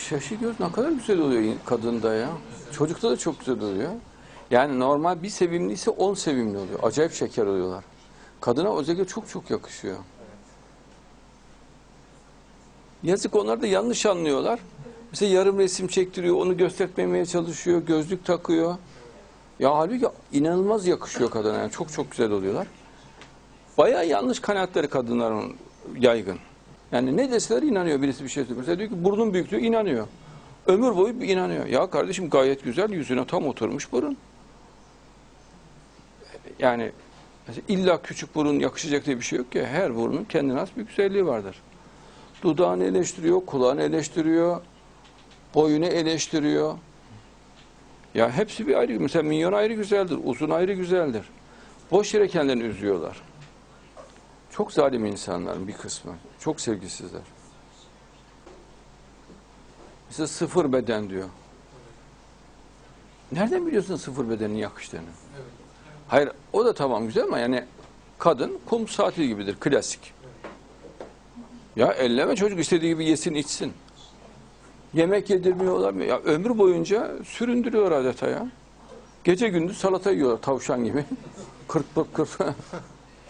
şaşı göz ne kadar güzel oluyor kadında ya. Çocukta da çok güzel oluyor. Yani normal bir sevimliyse on sevimli oluyor. Acayip şeker oluyorlar. Kadına özellikle çok çok yakışıyor. Yazık onlar da yanlış anlıyorlar. Mesela yarım resim çektiriyor, onu göstermemeye çalışıyor, gözlük takıyor. Ya halbuki inanılmaz yakışıyor kadına. Yani çok çok güzel oluyorlar. Bayağı yanlış kanaatleri kadınların yaygın. Yani ne deseler inanıyor birisi bir şey söylüyor. Mesela diyor ki burnun büyük diyor, inanıyor. Ömür boyu inanıyor. Ya kardeşim gayet güzel, yüzüne tam oturmuş burun. Yani illa küçük burun yakışacak diye bir şey yok ki. Her burnun kendine has bir güzelliği vardır. Dudağını eleştiriyor, kulağını eleştiriyor, boyunu eleştiriyor. Ya hepsi bir ayrı. Mesela minyon ayrı güzeldir, uzun ayrı güzeldir. Boş yere kendilerini üzüyorlar. Çok zalim insanların bir kısmı. Çok sevgisizler. Mesela sıfır beden diyor. Nereden biliyorsun sıfır bedenin yakıştığını? Hayır o da tamam güzel ama yani kadın kum saati gibidir klasik. Ya elleme çocuk istediği gibi yesin içsin. Yemek yedirmiyorlar mı? Ya ömür boyunca süründürüyor adeta ya. Gece gündüz salata yiyorlar tavşan gibi. kırt pırt kırt.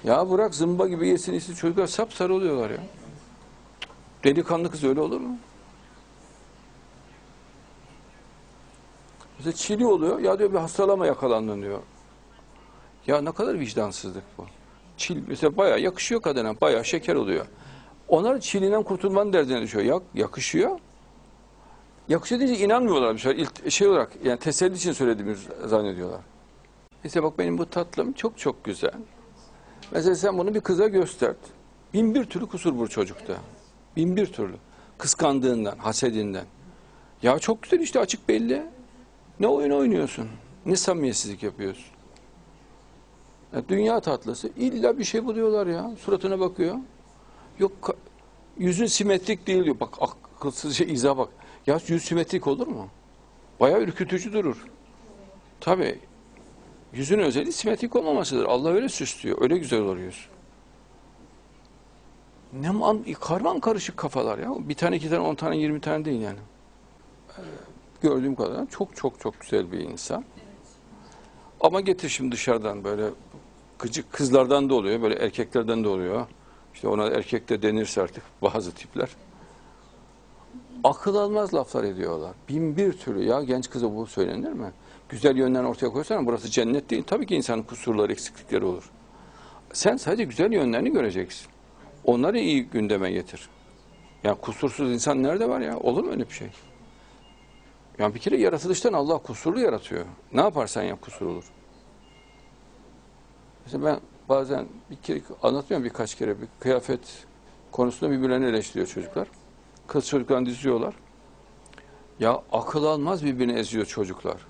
Ya bırak zımba gibi yesin içsin çocuklar sapsarı oluyorlar ya. Delikanlı kız öyle olur mu? Mesela çili oluyor. Ya diyor bir hastalama yakalandın diyor. Ya ne kadar vicdansızlık bu. Çil mesela bayağı yakışıyor kadına. Bayağı şeker oluyor. Onlar çilinden kurtulmanın derdine düşüyor. Ya yakışıyor. Yakışıyor deyince inanmıyorlar bir şey. Şey olarak yani teselli için söylediğimiz zannediyorlar. Mesela bak benim bu tatlım çok çok güzel. Mesela sen bunu bir kıza göstert. Bin bir türlü kusur bu çocukta. Bin bir türlü. Kıskandığından, hasedinden. Ya çok güzel işte açık belli. Ne oyun oynuyorsun? Ne samimiyetsizlik yapıyorsun? Ya dünya tatlısı illa bir şey buluyorlar ya. Suratına bakıyor. Yok yüzün simetrik değil diyor. Bak akılsızca izah bak. Ya yüz simetrik olur mu? Bayağı ürkütücü durur. Tabii. Yüzün özelliği simetrik olmamasıdır. Allah öyle süslüyor. Öyle güzel olur yüz. Ne man, karman karışık kafalar ya. Bir tane, iki tane, on tane, yirmi tane değil yani. Ee, Gördüğüm kadarıyla çok çok çok güzel bir insan. Ama getir şimdi dışarıdan böyle gıcık kızlardan da oluyor, böyle erkeklerden de oluyor. İşte ona erkek de denirse artık bazı tipler. Akıl almaz laflar ediyorlar. Bin bir türlü. Ya genç kıza bu söylenir mi? Güzel yönlerini ortaya koysana burası cennet değil. Tabii ki insanın kusurları, eksiklikleri olur. Sen sadece güzel yönlerini göreceksin. Onları iyi gündeme getir. Ya kusursuz insan nerede var ya? Olur mu öyle bir şey? Ya bir kere yaratılıştan Allah kusurlu yaratıyor. Ne yaparsan yap kusur olur. Mesela ben bazen bir kere anlatmıyorum birkaç kere bir kıyafet konusunda birbirlerini eleştiriyor çocuklar. Kız çocuklarını diziyorlar. Ya akıl almaz birbirini eziyor çocuklar.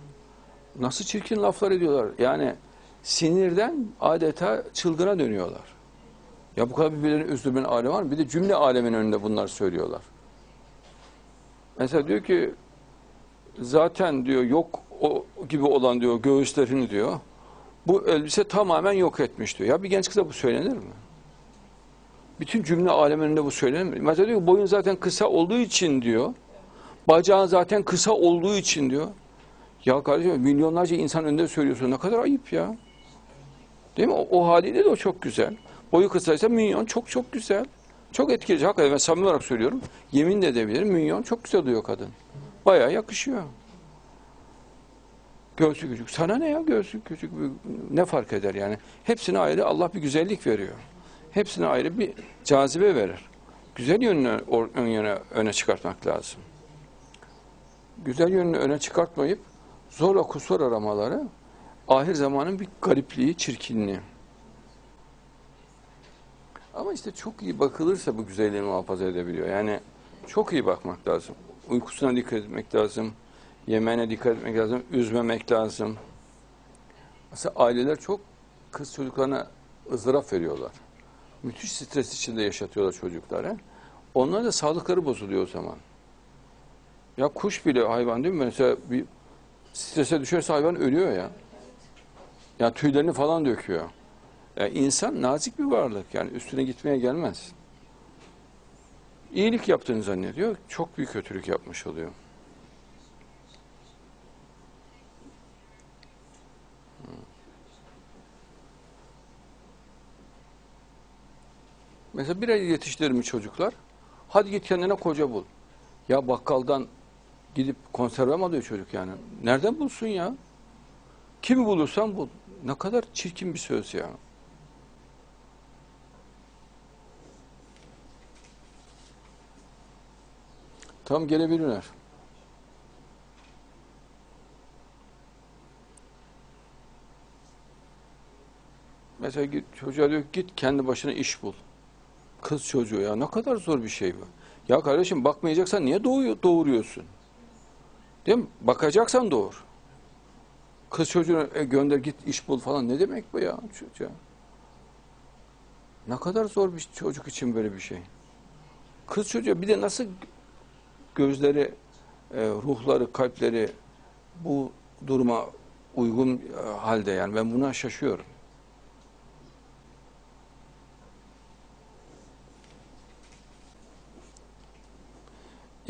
Nasıl çirkin laflar ediyorlar. Yani sinirden adeta çılgına dönüyorlar. Ya bu kadar birbirlerini üzdürmenin alemi var mı? Bir de cümle alemin önünde bunlar söylüyorlar. Mesela diyor ki zaten diyor yok o gibi olan diyor göğüslerini diyor. Bu elbise tamamen yok etmiş diyor. Ya bir genç kıza bu söylenir mi? Bütün cümle alemin önünde bu söylenir mi? Mesela diyor boyun zaten kısa olduğu için diyor. Bacağın zaten kısa olduğu için diyor. Ya kardeşim milyonlarca insan önünde söylüyorsun. Ne kadar ayıp ya. Değil mi? O, o haliyle de o çok güzel. Boyu kısaysa minyon çok çok güzel. Çok etkileyici. Hakikaten ben samimi olarak söylüyorum. Yemin de edebilirim. Minyon çok güzel duyuyor kadın. Bayağı yakışıyor. Göğsü küçük. Sana ne ya göğsü küçük? Ne fark eder yani? Hepsine ayrı Allah bir güzellik veriyor. Hepsine ayrı bir cazibe verir. Güzel yönünü ön yöne öne çıkartmak lazım. Güzel yönünü öne çıkartmayıp zorla kusur aramaları ahir zamanın bir garipliği, çirkinliği. Ama işte çok iyi bakılırsa bu güzelliği muhafaza edebiliyor. Yani çok iyi bakmak lazım. Uykusuna dikkat etmek lazım. Yemeğine dikkat etmek lazım. Üzmemek lazım. Mesela aileler çok kız çocuklarına ızdırap veriyorlar. Müthiş stres içinde yaşatıyorlar çocukları. Onların da sağlıkları bozuluyor o zaman. Ya kuş bile hayvan değil mi? Mesela bir strese düşerse hayvan ölüyor ya. Ya tüylerini falan döküyor. Yani insan nazik bir varlık. Yani üstüne gitmeye gelmez. İyilik yaptığını zannediyor. Çok büyük kötülük yapmış oluyor. Mesela bir ay yetiştirmiş çocuklar. Hadi git kendine koca bul. Ya bakkaldan gidip konserve alıyor çocuk yani? Nereden bulsun ya? Kimi bulursan bul. Ne kadar çirkin bir söz ya. Tam gelebilirler. Mesela git, çocuğa diyor git kendi başına iş bul. Kız çocuğu ya ne kadar zor bir şey bu. Ya kardeşim bakmayacaksan niye doğuyor, doğuruyorsun? Değil mi? Bakacaksan doğur. Kız çocuğuna e, gönder git iş bul falan ne demek bu ya çocuğa? Ne kadar zor bir çocuk için böyle bir şey. Kız çocuğa bir de nasıl gözleri, e, ruhları, kalpleri bu duruma uygun e, halde yani ben buna şaşıyorum.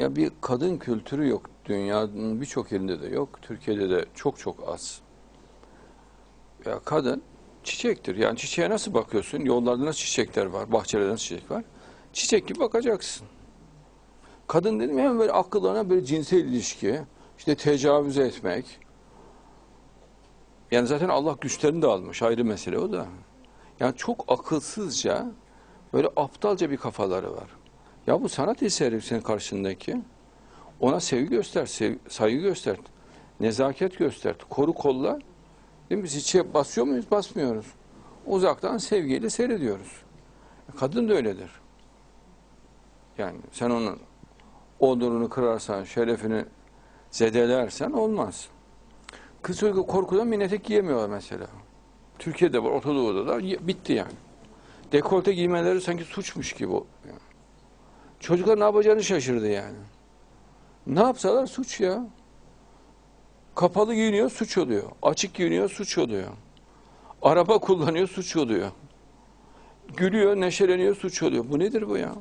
Ya bir kadın kültürü yok. Dünyanın birçok yerinde de yok. Türkiye'de de çok çok az. Ya kadın çiçektir. Yani çiçeğe nasıl bakıyorsun? Yollarda nasıl çiçekler var? Bahçelerde nasıl çiçek var? Çiçek gibi bakacaksın. Kadın dedim hemen böyle akıllarına böyle cinsel ilişki, işte tecavüz etmek. Yani zaten Allah güçlerini de almış ayrı mesele o da. Yani çok akılsızca böyle aptalca bir kafaları var. Ya bu sanat eseri senin karşındaki. Ona sevgi göster, sev- saygı göster, nezaket göster, koru kolla. Değil mi? Biz içe basıyor muyuz? Basmıyoruz. Uzaktan sevgiyle seyrediyoruz. Kadın da öyledir. Yani sen onun onurunu kırarsan, şerefini zedelersen olmaz. Kız çocuğu korkudan bir etek giyemiyorlar mesela. Türkiye'de var, Orta Doğu'da da bitti yani. Dekolte giymeleri sanki suçmuş gibi. yani. Çocuklar ne yapacağını şaşırdı yani. Ne yapsalar suç ya. Kapalı giyiniyor suç oluyor. Açık giyiniyor suç oluyor. Araba kullanıyor suç oluyor. Gülüyor, neşeleniyor suç oluyor. Bu nedir bu ya?